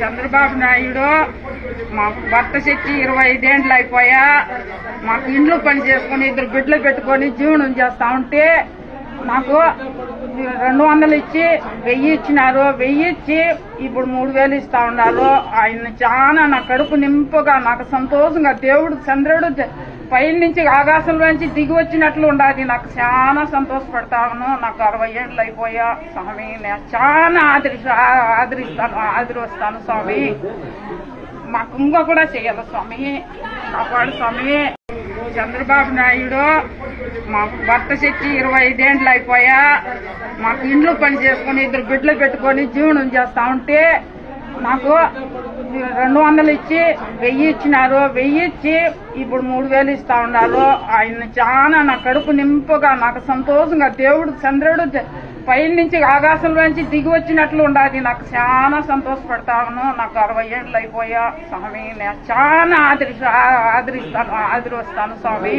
చంద్రబాబు నాయుడు మాకు భర్త చెట్టి ఇరవై ఐదేండ్లు అయిపోయా. మాకు ఇండ్లు పని చేసుకుని ఇద్దరు బిడ్డలు పెట్టుకొని జీవనం చేస్తా ఉంటే నాకు రెండు వందలు ఇచ్చి వెయ్యి ఇచ్చినారు. వెయ్యి ఇచ్చి ఇప్పుడు మూడు వేలు ఇస్తా ఉన్నారు. ఆయన చాలా నా కడుపు నింపుగా నాకు సంతోషంగా దేవుడు చంద్రుడు పైన నుంచి ఆకాశంలోంచి దిగి వచ్చినట్లు ఉండాలి నాకు చాలా సంతోషపడతాను నాకు అరవై ఏళ్ళు అయిపోయా. స్వామి నేను చాలా ఆదరి ఆదరిస్తాను ఆదరిస్తాను స్వామి. మాకు ఇంకా కూడా చేయాలి స్వామి. కాపాడు స్వామి. చంద్రబాబు నాయుడు మాకు భర్త శక్తి ఇరవై ఐదేండ్లు అయిపోయా. మాకు ఇండ్లు పని చేసుకుని ఇద్దరు బిడ్డలు పెట్టుకొని జీవనం చేస్తా ఉంటే నాకు రెండు వందలు ఇచ్చి వెయ్యి ఇచ్చినారు. వెయ్యి ఇచ్చి ఇప్పుడు మూడు వేలు ఇస్తా ఉన్నారు. ఆయన చాలా నా కడుపు నింపుగా నాకు సంతోషంగా దేవుడు చంద్రుడు పైనుంచి పైన నుంచి ఆకాశంలోంచి దిగి వచ్చినట్లు ఉండాలి. నాకు చాలా సంతోషపడతాను నాకు అరవై ఏళ్ళు అయిపోయా స్వామి. నేను చాలా ఆదరి ఆదరిస్తాను ఆదరిస్తాను స్వామి.